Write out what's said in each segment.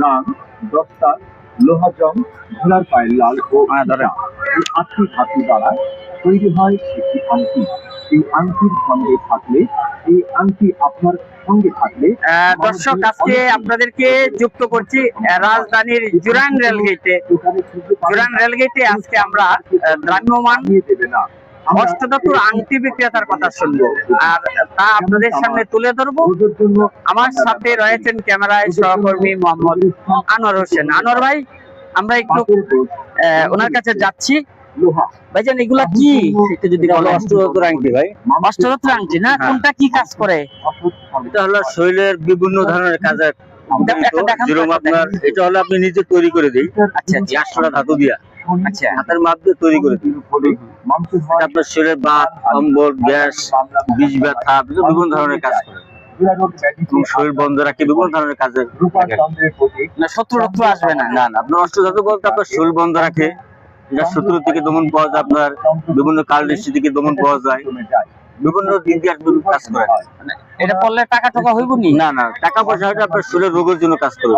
রাং দস্তা লোহাজং ঘোড়ার পায়ের লাল ও হ্যাঁ, এই আটটি ধাতু দ্বারা তৈরি হয় একটি আংটি। এই আংটির সঙ্গে থাকলে এই আংটি আপনার সঙ্গে থাকলে আহ, দর্শক আজকে আপনাদেরকে যুক্ত করছি আহ, রাজধানীর জুরান রেলগেটে। দোকানে খুঁজে পাবেন জুরান রেলগেটে আজকে আমরা আহ, ভ্রাম্যমান নিয়ে দেবে না। অষ্টধাতুর আংটি বিক্রেতার কথা শুনব। আর তা আপনাদের সামনে তুলে ধরবো। আমার সাথে রয়েছেন ক্যামেরায় সহকর্মী মোহাম্মদ আনোয়ার হোসেন। আনোয়ার ভাই আমরা একটু ওনার কাছে যাচ্ছি। ভাইজান এগুলা কি? একটু যদি বলেন। অষ্টধাতুর আংটি ভাই। অষ্টধাতুর আংটি না? হ্যাঁ। কোনটা কি কাজ করে? এটা হলো শরীরের বিভিন্ন ধরনের কাজে ব্যবহৃত। একটা দেখান তো, যেরকম আপনার এটা হলো আপনি নিজে তৈরি করে দিই। আচ্ছা আচ্ছা। আটশোটা ধাতু দিয়া। আচ্ছা হাতের মাপ দিয়ে তৈরি করে দিই মানুষের এটা আপনার শরীরের বাত অম্বল গ্যাস বীজ ব্যথা বিভিন্ন ধরনের কাজ করে শরীর বন্ধ রাখে বিভিন্ন ধরনের কাজে না শত্রু রক্ত আসবে না না আপনার বলতে আপনার শরীর বন্ধ রাখে যা শত্রু থেকে দমন পাওয়া যায় আপনার বিভিন্ন কাল দৃষ্টি থেকে দমন পাওয়া যায় বিভিন্ন কাজ করে। এটা টাকা টাকা হইব নি? না না টাকা পয়সা হয়তো আপনার শরীরের রোগের জন্য কাজ করবে।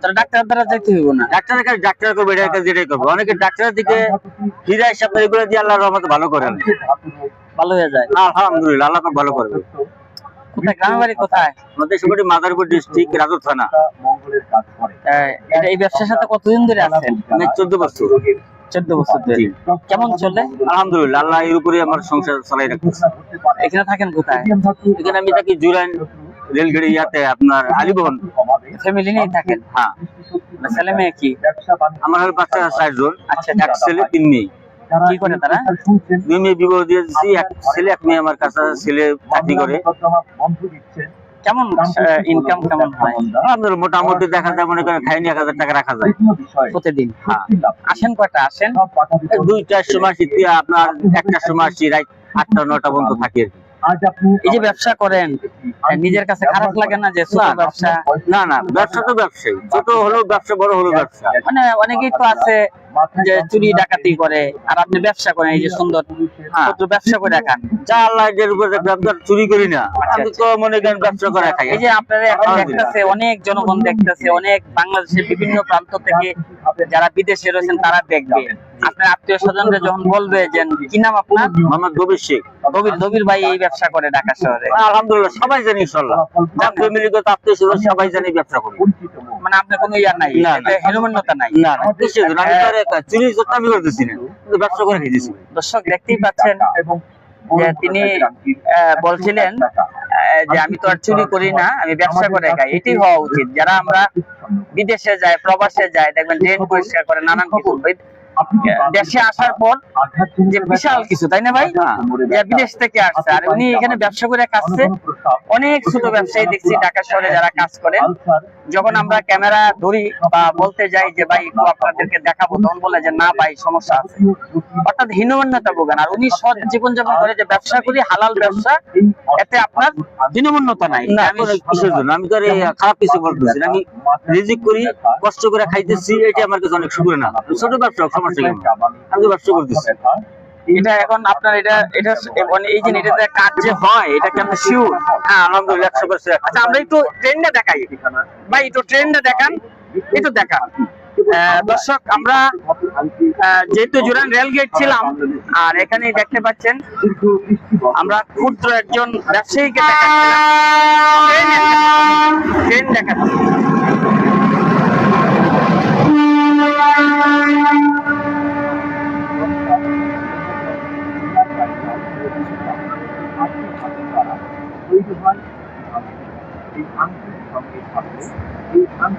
তাহলে ডাক্তার দ্বারা যাইতে হইব না। ডাক্তারের কাছে ডাক্তার করবে এটার কাছে যেটাই করবে। অনেকে ডাক্তারের দিকে ফিরে এসে আপনার এগুলো দিয়ে রহমতে ভালো করেন। ভালো হয়ে যায়। আলহামদুলিল্লাহ আল্লাহ ভালো করবে। কোথায়? গ্রামের বাড়ি কোথায়? আমাদের সেবাটি মাদারপুর ডিস্ট্রিক্ট রাজুর থানা। এটা এই ব্যবসার সাথে কতদিন ধরে আছেন? চোদ্দ বছর। চোদ্দ বছর ধরে। কেমন চলে? আলহামদুলিল্লাহ আল্লাহ এর উপরে আমার সংসার চালাই রাখতেছে। এখানে থাকেন কোথায়? এখানে আমি থাকি জুরাইন রেলগাড়ি ইয়াতে আপনার আলিবহন ফ্যামিলি নিয়ে থাকেন? হ্যাঁ। ছেলে মেয়ে কি? আমার হলো বাচ্চা চার জন। আচ্ছা এক ছেলে তিন মেয়ে। কি করে তারা? দুই মেয়ে বিবাহ দিয়ে দিচ্ছি এক ছেলে এক মেয়ে আমার কাছে ছেলে চাকরি করে। কেমন ইনকাম কেমন হয়? আপনার মোটামুটি দেখা যায় মনে করেন খাইনি এক হাজার টাকা রাখা যায়। প্রতিদিন হ্যাঁ। আসেন কয়টা আসেন? দুইটার সময় আসি আপনার একটার সময় আসি রাত আটটা নটা পর্যন্ত থাকি আর কি। আজ আপনি এই যে ব্যবসা করেন নিজের কাছে খারাপ লাগে না যে ছোট ব্যবসা? না না ব্যবসা তো ব্যবসায়ী। ছোট হলো ব্যবসা বড় হলো ব্যবসা। মানে অনেকেই তো আছে যে চুরি ডাকাতি করে আর আপনি ব্যবসা করেন এই যে সুন্দর। ব্যবসা করে রাখান যা আল্লাহ এর উপরে দেখবে আমি তো আর চুরি করি না। আমি তো মনে করেন ব্যবসা করে খাই। এই যে আপনারা এখন দেখতেছে অনেক জনগণ দেখতেছে অনেক বাংলাদেশের বিভিন্ন প্রান্ত থেকে যারা বিদেশে রয়েছেন তারা দেখবে। আপনার আত্মীয় স্বজনরা যখন বলবে যে কি নাম আপনার? মোহাম্মদ গভীর শেখ। দবির দবির ভাই এই ব্যবসা করে ঢাকা শহরে। আলহামদুলিল্লাহ সবাই জানি ইনশাল্লাহ যার ফ্যামিলিগত আত্মীয় স্বজন সবাই জানি ব্যবসা করি। মানে আপনার কোনো ইয়া নাই। নাই। না জন্য? আমি তো একা চুরি করতে আমি করতেছি না ব্যবসা করে খেতেছি। দর্শক দেখতেই পাচ্ছেন যে তিনি আহ, বলছিলেন যে আমি তো আর চুরি করি না আমি ব্যবসা করে খাই। এটি হওয়া উচিত। যারা আমরা বিদেশে যায় প্রবাসে যায় দেখবেন ড্রেন পরিষ্কার করে নানান কিছু। দেশে আসার পর যে বিশাল কিছু তাই না ভাই? বিদেশ থেকে আসছে। আর উনি এখানে ব্যবসা করে খাচ্ছে অনেক ছোট ব্যবসায়ী দেখছি ঢাকা শহরে যারা কাজ করে। যখন আমরা ক্যামেরা ধরি বা বলতে যাই যে ভাই একটু আপনাদেরকে দেখাবো তখন বলে যে না ভাই সমস্যা আছে। অর্থাৎ হীনমন্যতা ভোগেন আর উনি সৎ জীবন যাপন করে যে ব্যবসা করি হালাল ব্যবসা এতে আপনার হীনমন্যতা নাই। আমি কিসের জন্য আমি তো খারাপ কিছু বলতেছি আমি রিজিক করি কষ্ট করে খাইতেছি এটি আমার কাছে অনেক সুখের না। ছোট ব্যবসা হোক, কেন আমি তো ব্যবসা করতেছি। এটা এখন আপনার এটা এটা মানে এই যে এটাতে কাজ যে হয় এটা কি আপনি শিওর হ্যাঁ আলহামদুলিল্লাহ একশো পার্সেন্ট আচ্ছা আমরা একটু ট্রেনটা দেখাই। ভাই একটু ট্রেনটা দেখান। একটু দেখান। আহ, দর্শক আমরা যেহেতু জুরান রেল গেট ছিলাম আর এখানে দেখতে পাচ্ছেন আমরা ক্ষুদ্র একজন ব্যবসায়ীকে দেখাচ্ছিলাম। ট্রেন দেখাচ্ছি।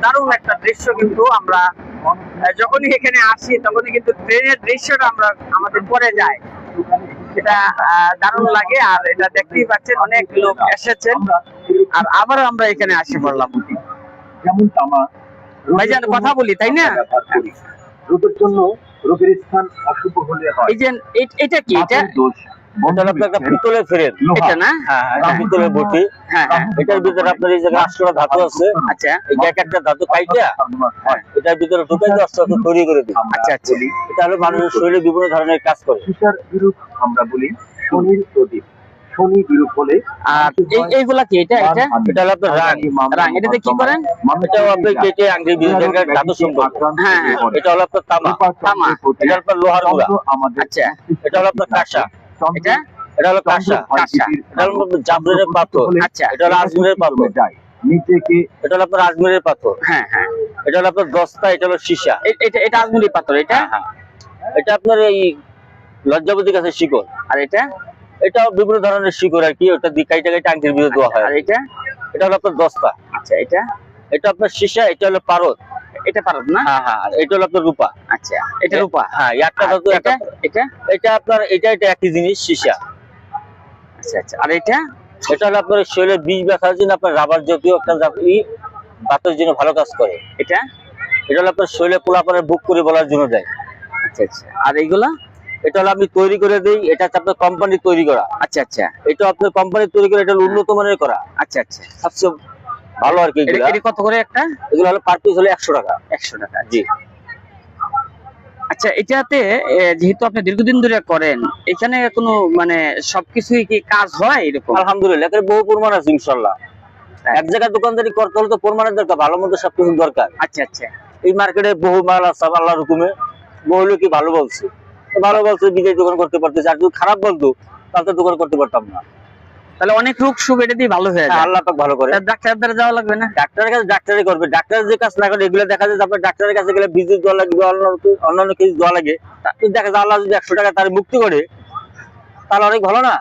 দারুণ একটা দৃশ্য কিন্তু আমরা যখনই এখানে আসি তখনই কিন্তু ট্রেনের দৃশ্যটা আমরা আমাদের পরে যায়। সেটা দারুণ লাগে আর এটা দেখতেই পাচ্ছেন অনেক লোক এসেছেন। আর আবারও আমরা এখানে আসি পড়লাম যেমন তামা ভাইজান কথা বলি তাই না? রোগের জন্য রোগের স্থান অশুভ হলে হয়। এই যে এটা কি? এটা দোষ। এটা আপনার একটা পিতলের ফ্রেম। এটা না? হ্যাঁ হ্যাঁ, পিতলের বটি। হ্যাঁ হ্যাঁ। এটার ভিতরে আপনার এই জায়গায় আটশোটা ধাতু আছে আচ্ছা। এই একটা ধাতু কাইটা এটার ভিতরে ঢুকে দিয়ে তৈরি করে দিই। আচ্ছা আচ্ছা। এটা হলো মানুষের শরীরে বিভিন্ন ধরনের কাজ করে। বিরূপ আমরা বলি শনির প্রদীপ। শনি বিরূপ হলে আর এইগুলা কি এটা? এটা? এটা হলো আপনার রাং রাং, এটাতে কি করেন? এটাও আপনি কেটে ধাতু সম্পর্ক হ্যাঁ, হ্যাঁ। এটা হলো আপনার তামা। তামা। এটা আপনার লোহারগুলা আচ্ছা। এটা হলো আপনার কাঁসা। এটা? এটা হলো কাঁসা। কাঁসা। এটা হলো আপনার জাফরের পাথর। আচ্ছা। এটা হলো আজমিরের পাথর। নিজেকে এটা হলো আপনার আজমিরের পাথর। হ্যাঁ হ্যাঁ। এটা হলো আপনার দস্তা এটা হলো সীসা। এটা এটা আজমুরি পাথর এটা। এটা আপনার এই লজ্জাবতী গাছের শিকড়। আর এটা? এটাও বিভিন্ন ধরনের শিকড় আর কি ওটা কাইটা কাইটা আংটির ভিতরে দেওয়া হয় আর এটা? এটা হলো আপনার দস্তা। আচ্ছা এটা? এটা আপনার সীসা এটা হলো পারদ। এটা পারত না? হ্যাঁ হ্যাঁ এটা হলো আপনার রূপা। আচ্ছা এটা রূপা। হ্যাঁ একটা ধাতু এটা? এটা? এটা আপনার এটা এটা একই জিনিস সীসা। আচ্ছা আচ্ছা আর এটা? এটা হলো আপনার শরীরে বিষ ব্যথার জন্য আপনার রাবার জাতীয় একটা বাতের জন্য ভালো কাজ করে। এটা? এটা হলো আপনার শরীরে পোলাপানের বুক করে বলার জন্য দেয়। আচ্ছা আচ্ছা আর এইগুলা? এটা হলো আপনি তৈরি করে দেই এটা হচ্ছে আপনার কোম্পানি তৈরি করা। আচ্ছা আচ্ছা। এটা আপনার কোম্পানি তৈরি করে এটা উন্নত মানের করা। আচ্ছা আচ্ছা। সবচেয়ে ভালো আর কি এটা কত করে একটা? এগুলো হলো পার পিস হলো একশো টাকা। একশো টাকা। জি। আচ্ছা এটাতে যেহেতু আপনি দীর্ঘদিন ধরে করেন এখানে কোনো মানে সবকিছুই কি কাজ হয় এরকম? আলহামদুলিল্লাহ বহু প্রমাণ আছে ইনশাল্লাহ এক জায়গায় দোকানদারি করতে হলে তো প্রমাণের দরকার ভালো মতো সবকিছু দরকার। আচ্ছা আচ্ছা। এই মার্কেটে বহু মাল আছে আল্লাহ রকমে বহু লোকই ভালো বলছে। ভালো বলছে বিজয় দোকান করতে পারতেছে আর যদি খারাপ বলতো তাহলে তো দোকান করতে পারতাম না। তাহলে অনেক রোগ সুখ এটা দিয়ে ভালো হয়ে হ্যাঁ, যায় আল্লাহ পাক ভালো করে। ডাক্তার দ্বারা যাওয়া লাগবে না? ডাক্তারের কাছে ডাক্তারই করবে। ডাক্তার যে কাজ না করে এগুলো দেখা যায় তারপরে ডাক্তারের কাছে গেলে বিদ্যুৎ দেওয়া লাগবে অন্য অন্যান্য কিছু দেওয়া লাগে। দেখা যায় আল্লাহ যদি একশো টাকা তার মুক্তি করে তাহলে অনেক ভালো না?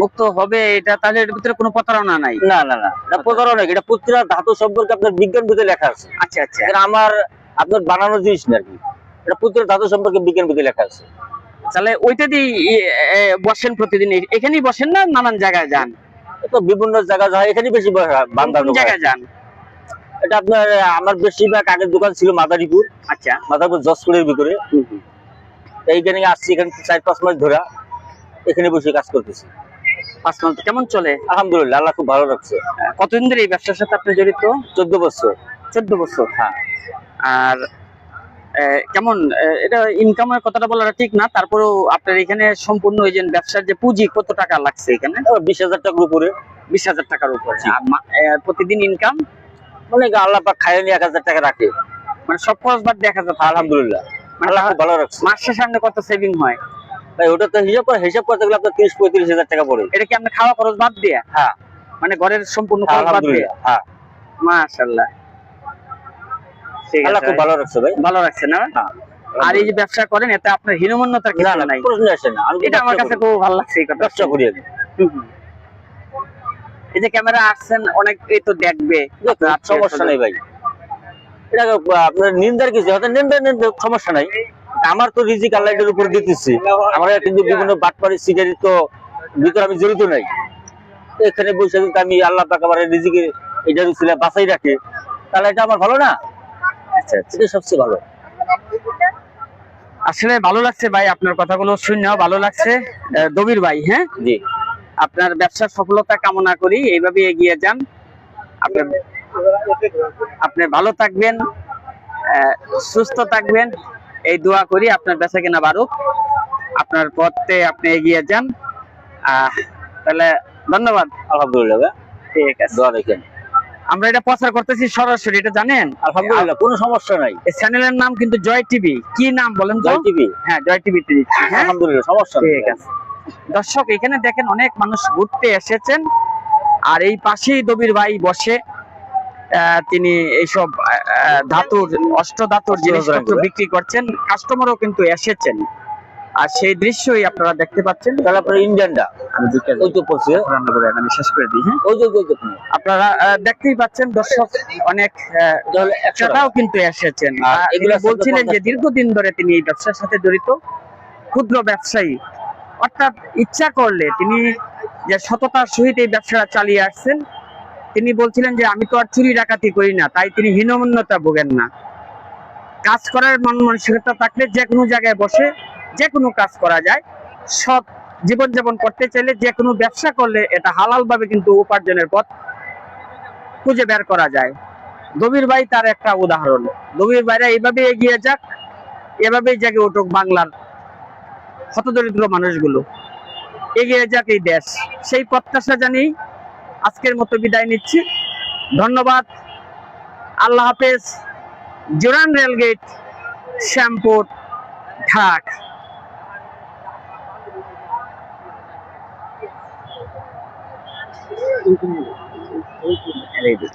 মুক্ত হবে এটা তাহলে এর ভিতরে কোনো প্রতারণা নাই। না না না। এটা প্রতারণা এটা পুত্রা ধাতু সম্পর্কে আপনার বিজ্ঞান বইতে লেখা আছে। আচ্ছা আচ্ছা। এটা আমার আপনার বানানো জিনিস না কি। এটা পুত্রের ধাতু সম্পর্কে বিজ্ঞান বইতে লেখা আছে। তাহলে ওইটা দিয়ে বসেন প্রতিদিন। এখানেই বসেন না? নানান জায়গায় যান। তো বিভিন্ন জায়গা যায় এখানে বেশি জায়গায় যান? এটা আপনার আমার বেশিরভাগ আগের দোকান ছিল মাদারীপুর। আচ্ছা। মাদারীপুর যশপুরের ভিতরে। এইখানে আসছি এখানে চার পাঁচ মাস ধরে। এখানে বসে কাজ করতেছি। পাঁচ মাস কেমন চলে? আলহামদুলিল্লাহ আল্লাহ খুব ভালো রাখছে। কতদিন ধরে এই ব্যবসার সাথে আপনি জড়িত? চোদ্দ বছর। চোদ্দ বছর। হ্যাঁ। আর কেমন এটা ইনকামের কথাটা বলাটা ঠিক না তারপরেও আপনার এখানে সম্পূর্ণ ওই যে ব্যবসার যে পুঁজি কত টাকা লাগছে এখানে? বিশ হাজার টাকার উপরে। বিশ হাজার টাকার উপরে। প্রতিদিন ইনকাম মানে আল্লাহ পাক খাইয়ে এক হাজার টাকা রাখে। মানে সব খরচ বাদ দেখা যাচ্ছে আলহামদুলিল্লাহ। মানে আল্লাহ ভালো রাখছে। মাসের সামনে কত সেভিং হয়? ভাই ওটা তো হিসাব করে হিসাব করতে গেলে আপনার তিরিশ পঁয়ত্রিশ হাজার টাকা পড়ে। এটা কি আপনি খাওয়া খরচ বাদ দিয়ে? হ্যাঁ। মানে ঘরের সম্পূর্ণ খরচ বাদ দিয়ে? হ্যাঁ। মাশাআল্লাহ। ঠিক আল্লাহ খুব ভালো রাখছে ভাই। ভালো লাগছে না? হ্যাঁ। আর এই যে ব্যবসা করেন এতে আপনার হীনমন্যতার কিছু নাই। প্রশ্ন আসে না। এটা আমার কাছে খুব ভালো লাগছে এই কথা ব্যবসা করি আমি। হুম, হুম। এই যে ক্যামেরা আসছেন অনেকেই তো দেখবে। সমস্যা নেই ভাই। এটা আপনার নিন্দার কিছু হয়তো নিন্দা নিন্দা সমস্যা নাই। আমার তো রিজিক আল্লাহের উপর দিতেছি। আমার কিন্তু বিভিন্ন বাটপাড়ি সিগারি তো ভিতরে আমি জড়িত নাই। এখানে বসে আমি আল্লাহ পাক আমার রিজিকে এটা বাঁচাই রাখে। তাহলে এটা আমার ভালো না? আচ্ছা এটা সবচেয়ে ভালো। আসলে ভালো লাগছে ভাই আপনার কথাগুলো শুনে ভালো লাগছে। দবির ভাই হ্যাঁ? জি। আপনার ব্যবসার সফলতা কামনা করি এইভাবে এগিয়ে যান। আপনার আপনি ভালো থাকবেন আহ, সুস্থ থাকবেন। এই দোয়া করি আপনার বেচা কেনা বাড়ুক। আপনার পথে আপনি এগিয়ে যান। আহ, তাহলে ধন্যবাদ। আলহামদুলিল্লাহ ঠিক আছে। দোয়া আমরা এটা প্রচার করতেছি সরাসরি এটা জানেন? আলহামদুলিল্লাহ কোনো সমস্যা নাই। এই চ্যানেলের নাম কিন্তু জয় টিভি। কি নাম বলেন জয় টিভি। হ্যাঁ জয় টিভিতে দিচ্ছি হ্যাঁ? আলহামদুলিল্লাহ সমস্যা নেই। ঠিক আছে। দর্শক এখানে দেখেন অনেক মানুষ ঘুরতে এসেছেন আর এই পাশেই দবির ভাই বসে আহ, তিনি এইসব ধাতুর অষ্ট ধাতুর জিনিসপত্র বিক্রি করছেন। কাস্টমারও কিন্তু এসেছেন। আর সেই দৃশ্যই আপনারা দেখতে পাচ্ছেন। আপনার ইন্ডিয়ানটা আমি ওই তো পড়ছে রান্না করে আমি শেষ করে দিই হ্যাঁ? ওই যে ওই যে আপনারা দেখতেই পাচ্ছেন দর্শক অনেক আহ, তাহলে একশো টাকা। ক্রেতাও কিন্তু এসেছেন। আর আর এগুলো এগুলো বলছিলেন যে দীর্ঘদিন ধরে তিনি এই ব্যবসার সাথে জড়িত। ক্ষুদ্র ব্যবসায়ী। অর্থাৎ ইচ্ছা করলে তিনি যে সততার সহিত এই ব্যবসাটা চালিয়ে আসছেন তিনি বলছিলেন যে আমি তো আর চুরি ডাকাতি করি না তাই তিনি হীনমন্যতা ভোগেন না। কাজ করার মন মানসিকতা থাকলে যে কোনো জায়গায় বসে যে কোনো কাজ করা যায়, সৎ জীবনযাপন করতে চাইলে যে কোনো ব্যবসা করলে এটা হালাল ভাবে কিন্তু উপার্জনের পথ খুঁজে বের করা যায়। দবির ভাই তার একটা উদাহরণ। দবির ভাইরা এইভাবে এগিয়ে যাক, এভাবেই জাগে উঠুক বাংলার হতদরিদ্র মানুষগুলো। এগিয়ে যাক এই দেশ। সেই প্রত্যাশা জানি আজকের মতো বিদায় নিচ্ছি। ধন্যবাদ। আল্লাহ হাফেজ। জোরান রেলগেট, শ্যামপুর, ঢাক। এই যে।